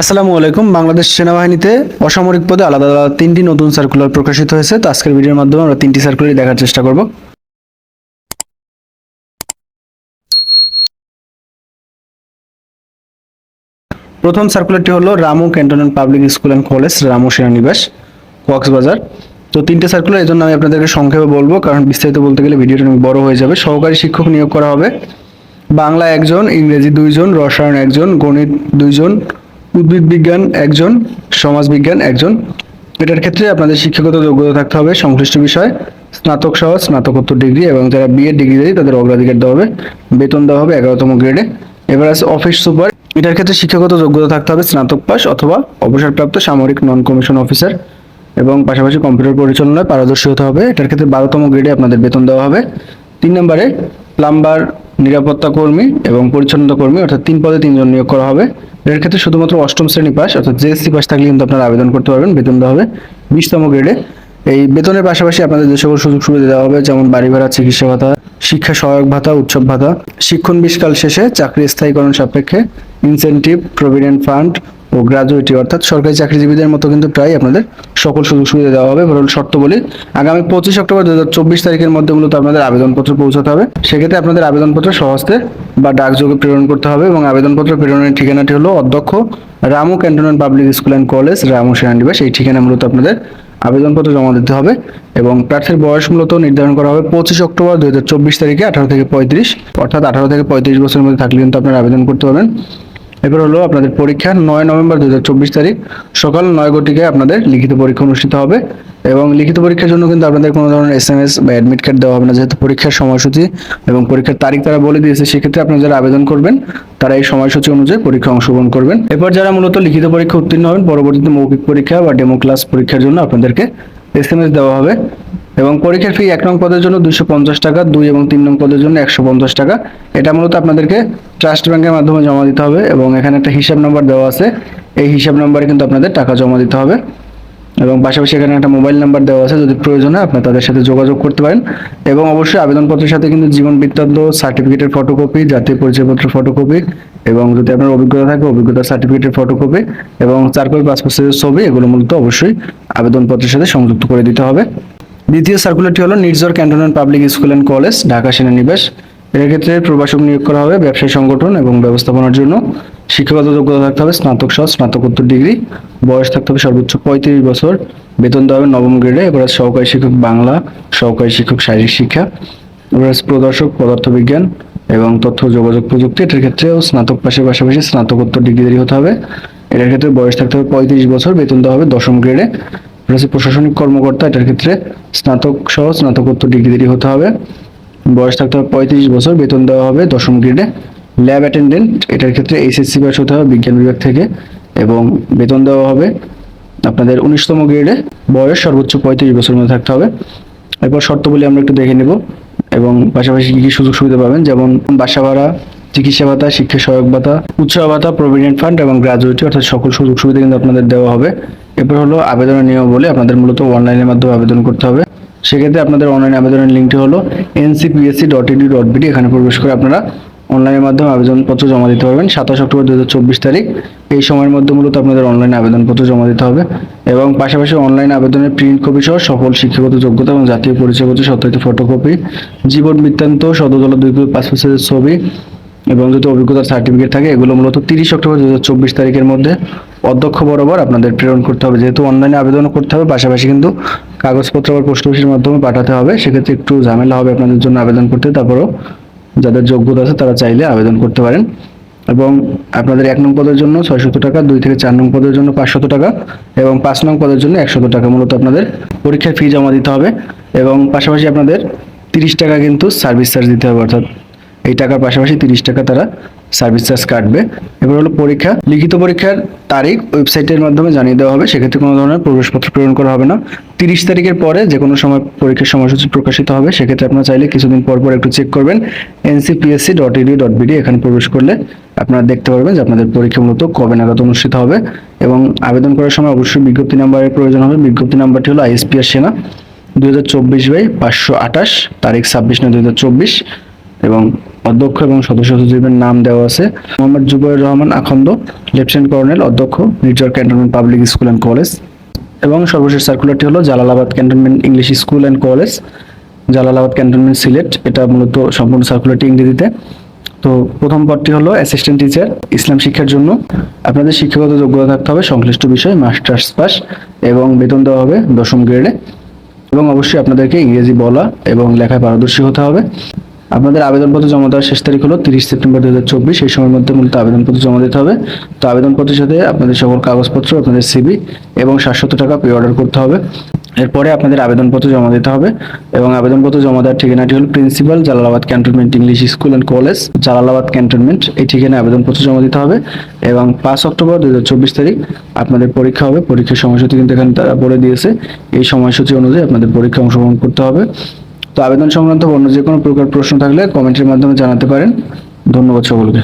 আসসালামু আলাইকুম। বাংলাদেশ সেনাবাহিনীতে অসামরিক পদে আলাদা আলাদা তিনটি নতুন সার্কুলার প্রকাশিত হয়েছে। তো আজকের ভিডিওর মাধ্যমে আমরা তিনটি সার্কুলারই দেখার চেষ্টা করব। প্রথম সার্কুলারটি হলো Ramu cantonment public school and college, Ramu সেনানিবাস Cox's Bazar. তো তিনটে সার্কুলার এই জন্য আমি আপনাদেরকে সংক্ষেপে বলব, কারণ বিস্তারিত বলতে গেলে ভিডিওটা অনেক বড় হয়ে যাবে। সহকারী শিক্ষক নিয়োগ করা হবে। বাংলা একজন, ইংরেজি দুইজন, রসায়ন একজন, গণিত দুইজন উদ্ভিদ বিজ্ঞান একজন, সমাজ বিজ্ঞান একজন। এটার ক্ষেত্রে আপনাদের শিক্ষাগত যোগ্যতা থাকতে হবে, সংশ্লিষ্ট বিষয়, স্নাতক সহ স্নাতকোত্তর ডিগ্রি এবং যারা বিএড ডিগ্রি দেয় তাদের অগ্রাধিকার দেওয়া হবে, বেতন দেওয়া হবে এগারোতম গ্রেডে এবার আছে অফিস সুপার এটার ক্ষেত্রে শিক্ষাগত যোগ্যতা থাকতে হবে, স্নাতক পাস অথবা অবসরপ্রাপ্ত সামরিক নন কমিশন অফিসার এবং পাশাপাশি কম্পিউটার পরিচালনায় পারদর্শী হতে হবে। এটার ক্ষেত্রে বারোতম গ্রেডে আপনাদের বেতন দেওয়া হবে। তিন নম্বরে প্লাম্বার নিরাপত্তা কর্মী এবং পরিচ্ছন্নতা কর্মী, অর্থাৎ তিন পদে তিনজন নিয়োগ করা হবে। এর ক্ষেত্রে শুধুমাত্র অষ্টম শ্রেণি পাস, অর্থাৎ জেএসসি পাস থাকলে কিন্তু আপনারা আবেদন করতে পারবেন। বেতন দেওয়া হবে বিশতম গ্রেডে এই বেতনের পাশাপাশি আপনাদের যে সকল সুযোগ সুবিধা দেওয়া হবে, যেমন বাড়ি ভাড়া, চিকিৎসা ভাতা, শিক্ষা সহায়ক ভাতা, উৎসব ভাতা, শিক্ষণ বিষকাল শেষে চাকরি স্থায়ীকরণ সাপেক্ষে ইনসেন্টিভ প্রভিডেন্ট ফান্ড ও গ্রাজুয়েটি অর্থাৎ সরকারি চাকরিজীবীদের মতো কিন্তু প্রায় আপনাদের সকল সুযোগ সুবিধা দেওয়া হবে শর্ত বলি, আগামী পঁচিশ অক্টোবর দু হাজার চব্বিশ তারিখের মধ্যে মূলত আপনাদের আবেদনপত্র পৌঁছাতে হবে। সেক্ষেত্রে আপনাদের আবেদনপত্র সহস্তে বা ডাকযোগে প্রেরণ করতে হবে এবং আবেদনপত্র প্রেরণের ঠিকানাটি হলো অধ্যক্ষ Ramu cantonment public school and college, Ramu সেনানিবাস। এই ঠিকানা মূলত আপনাদের আবেদনপত্র জমা দিতে হবে এবং প্রার্থীর বয়স মূলত নির্ধারণ করা হবে পঁচিশ অক্টোবর দু হাজার চব্বিশ তারিখে, আঠারো থেকে পঁয়ত্রিশ। অর্থাৎ আঠারো থেকে পঁয়ত্রিশ বছরের মধ্যে থাকলে কিন্তু আপনারা আবেদন করতে পারবেন। এবার হলো আপনাদের পরীক্ষা নয় নভেম্বর দুই হাজার চব্বিশ তারিখ, সকাল নয় ঘটিকায় আপনাদের লিখিত পরীক্ষা অনুষ্ঠিত হবে এবং লিখিত পরীক্ষার জন্য কিন্তু আপনাদের কোনো ধরনের এস এম এস বা অ্যাডমিট কার্ড দেওয়া হবে না। যেহেতু পরীক্ষার সময়সূচি এবং পরীক্ষার তারিখ তারা বলে দিয়েছে, সেক্ষেত্রে আপনারা যারা আবেদন করবেন, তারা এই সময়সূচি অনুযায়ী পরীক্ষা অংশগ্রহণ করবেন। এরপর যারা মূলত লিখিত পরীক্ষা উত্তীর্ণ হবেন, পরবর্তীতে মৌখিক পরীক্ষা বা ডেমো ক্লাস পরীক্ষার জন্য আপনাদেরকে এস এম এস দেওয়া হবে এবং পরীক্ষার ফি এক নং পদের জন্য দুশো পঞ্চাশ টাকা, দুই এবং তিন নং পদের জন্য একশো পঞ্চাশ টাকা। এটা মূলত আপনাদেরকে ট্রাস্ট ব্যাংকের মাধ্যমে জমা দিতে হবে এবং এখানে একটা হিসাব নাম্বার দেওয়া আছে। এই হিসাব নাম্বারে কিন্তু আপনাদের টাকা জমা দিতে হবে। এবং পাশাপাশি এখানে একটা মোবাইল নাম্বার দেওয়া আছে, যদি প্রয়োজন হয় আপনি তাদের সাথে যোগাযোগ করতে পারেন। এবং অবশ্যই আবেদনপত্রের সাথে কিন্তু জীবন বৃত্তান্ত সার্টিফিকেটের ফটোকপি জাতীয় পরিচয়পত্রের ফটোকপি এবং যদি আপনার অভিজ্ঞতা থাকে অভিজ্ঞতার সার্টিফিকেটের ফটোকপি এবং চার কপি পাসপোর্ট ছবি, এগুলো মূলত অবশ্যই আবেদনপত্রের সাথে সংযুক্ত করে দিতে হবে। দ্বিতীয় সার্কুলারটি হলো Nirjhor cantonment public school and college Dhaka সেনানিবাস। এর ক্ষেত্রে প্রবাসক নিয়োগ করা হবে, ব্যবসায়ী সংগঠন এবং ব্যবস্থাপনার জন্য। শিক্ষাগত যোগ্যতা থাকতে হবে স্নাতক সহ স্নাতকোত্তর ডিগ্রি। বয়স থাকতে হবে সর্বোচ্চ পঁয়ত্রিশ বছর। বেতন দেওয়া হবে নবম গ্রেডে এবার সহকারী শিক্ষক বাংলা, সহকারী শিক্ষক শারীরিক শিক্ষা। এবার প্রদর্শক, পদার্থবিজ্ঞান এবং তথ্য যোগাযোগ প্রযুক্তি। এটার ক্ষেত্রেও স্নাতক পাশের পাশাপাশি স্নাতকোত্তর ডিগ্রি হতে হবে। এটার ক্ষেত্রে বয়স থাকতে হবে পঁয়ত্রিশ বছর। বেতন দেওয়া হবে দশম গ্রেডে প্রশাসনিক কর্মকর্তা। এটার ক্ষেত্রে স্নাতক সহ স্নাতকোত্তর ডিগ্রি হতে হবে। বয়স থাকতে হবে পঁয়ত্রিশ বছর, বেতন দেওয়া হবে দশম গ্রেডে ল্যাব অ্যাটেন্ডেন্ট এটার ক্ষেত্রে এইচএসসি পাস হতে হবে বিজ্ঞান বিভাগ থেকে এবং বেতন দেওয়া হবে আপনাদের উনিশতম গ্রেডে বয়স সর্বোচ্চ পঁয়ত্রিশ বছরের মধ্যে থাকতে হবে। এরপর শর্তগুলি আমরা একটু দেখে নেব এবং পাশাপাশি কী কী সুযোগ সুবিধা পাবেন, যেমন বাসা ভাড়া, চিকিৎসা ভাতা, শিক্ষা সহায়ক ভাতা, উৎসাহ ভাতা প্রভিডেন্ট ফান্ড এবং গ্রাজুয়েটি অর্থাৎ সকল সুযোগ সুবিধা কিন্তু আপনাদের দেওয়া হবে। এরপর হলো আবেদনের নিয়ম বলে আপনাদের মূলত অনলাইনের মাধ্যমে আবেদন করতে হবে। সেক্ষেত্রে আপনাদের অনলাইন আবেদনের লিঙ্কটি হলো NCPSC dot ED dot BD এখানে প্রবেশ করে আপনারা অনলাইনের মাধ্যমে আবেদনপত্র জমা দিতে পারবেন। সাতাশ অক্টোবর দু হাজার চব্বিশ তারিখ, এই সময়ের মধ্যে মূলত আপনাদের অনলাইন আবেদনপত্র জমা দিতে হবে এবং পাশাপাশি অনলাইন আবেদনের প্রিন্ট কপি সহ সকল শিক্ষাগত যোগ্যতা এবং জাতীয় পরিচয়পত্র, সত্যায়িত ফটোকপি জীবন বৃত্তান্ত সদতল দুই পাসপোর্ট সাইজের ছবি এবং যদি অভিজ্ঞতার সার্টিফিকেট থাকে, এগুলো মূলত তিরিশ অক্টোবর দু হাজার চব্বিশ তারিখের মধ্যে অধ্যক্ষ বরাবর আপনাদের প্রেরণ করতে হবে। যেহেতু অনলাইনে আবেদনও করতে হবে, পাশাপাশি কিন্তু কাগজপত্র আবার পোস্ট অফিসের মাধ্যমে পাঠাতে হবে। সেক্ষেত্রে একটু ঝামেলা হবে আপনাদের জন্য আবেদন করতে। তারপরেও যাদের যোগ্যতা আছে তারা চাইলে আবেদন করতে পারেন। এবং আপনাদের এক নং পদের জন্য ছয়শত টাকা, দুই থেকে চার নং পদের জন্য পাঁচশত টাকা এবং পাঁচ নং পদের জন্য একশত টাকা মূলত আপনাদের পরীক্ষার ফি জমা দিতে হবে। এবং পাশাপাশি আপনাদের তিরিশ টাকা কিন্তু সার্ভিস চার্জ দিতে হবে। অর্থাৎ এই টাকার পাশাপাশি তিরিশ টাকা তারা সার্ভিস চার্জ কাটবে। এবার হলো পরীক্ষা। লিখিত পরীক্ষার তারিখ ওয়েবসাইটের মাধ্যমে জানিয়ে দেওয়া হবে। সেক্ষেত্রে কোনো ধরনের প্রবেশপত্র প্রেরণ করা হবে না। তিরিশ তারিখের পরে যে কোনো সময় পরীক্ষার সময়সূচি প্রকাশিত হবে। সেক্ষেত্রে আপনারা চাইলে কিছুদিন পর পর একটু চেক করবেন। NCPSC dot ED dot BD এখানে প্রবেশ করলে আপনারা দেখতে পারবেন যে আপনাদের পরীক্ষা মূলত কবে নাগাদ অনুষ্ঠিত হবে। এবং আবেদন করার সময় অবশ্যই বিজ্ঞপ্তি নাম্বারের প্রয়োজন হবে। বিজ্ঞপ্তি নাম্বারটি হলো আইএসপিআর সেনা। দুই হাজার চব্বিশ বাই পাঁচশো আঠাশ, তারিখ ছাব্বিশ নয়, দুই হাজার চব্বিশ। এবং অধ্যক্ষ এবং সদস্য সচিবের নাম দেওয়া আছে। মোহাম্মদ জুবাইর রহমান আখন্দ, লেফটেন্যান্ট কর্নেল, অধ্যক্ষ, Nirjhor cantonment public school and college এবং সর্বশেষ সার্কুলারটি হলো Jalalabad cantonment English school and college. Jalalabad cantonment Sylhet, এটা মূলত সম্পূর্ণ সার্কুলারটি ইংরেজিতে। তো প্রথম পদটি হলো অ্যাসিস্ট্যান্ট টিচার ইসলাম শিক্ষার জন্য। আপনাদের শিক্ষাগত যোগ্যতা থাকতে হবে সংশ্লিষ্ট বিষয়ে মাস্টার্স পাস এবং বেতন দেওয়া হবে দশম গ্রেডে এবং অবশ্যই আপনাদেরকে ইংরেজি বলা এবং লেখায় পারদর্শী হতে হবে। আপনাদের আবেদনপত্র জমা দেওয়ার শেষ তারিখ হলো তিরিশ সেপ্টেম্বর দু হাজার চব্বিশ। এই সময়ের মধ্যে মূলত আবেদনপত্র জমা দিতে হবে। তো আবেদনপত্রের সাথে আপনাদের সকল কাগজপত্র, আপনাদের সিবি এবং সাতশত টাকা পে অর্ডার করতে হবে। এরপরে আপনাদের আবেদনপত্র জমা দিতে হবে এবং আবেদনপত্র জমা দেওয়ার ঠিকানাটি হল principal Jalalabad cantonment English school and college, Jalalabad cantonment. এই ঠিকানায় আবেদনপত্র জমা দিতে হবে এবং পাঁচ অক্টোবর দুই হাজার চব্বিশ তারিখ আপনাদের পরীক্ষা হবে। পরীক্ষার সময়সূচি কিন্তু এখানে তারা বলে দিয়েছে। এই সময়সূচি অনুযায়ী আপনাদের পরীক্ষা অংশগ্রহণ করতে হবে। তো আবেদন সংক্রান্ত অন্য যে কোনো প্রকার প্রশ্ন থাকলে কমেন্টের মাধ্যমে জানাতে পারেন। ধন্যবাদ সকলকে।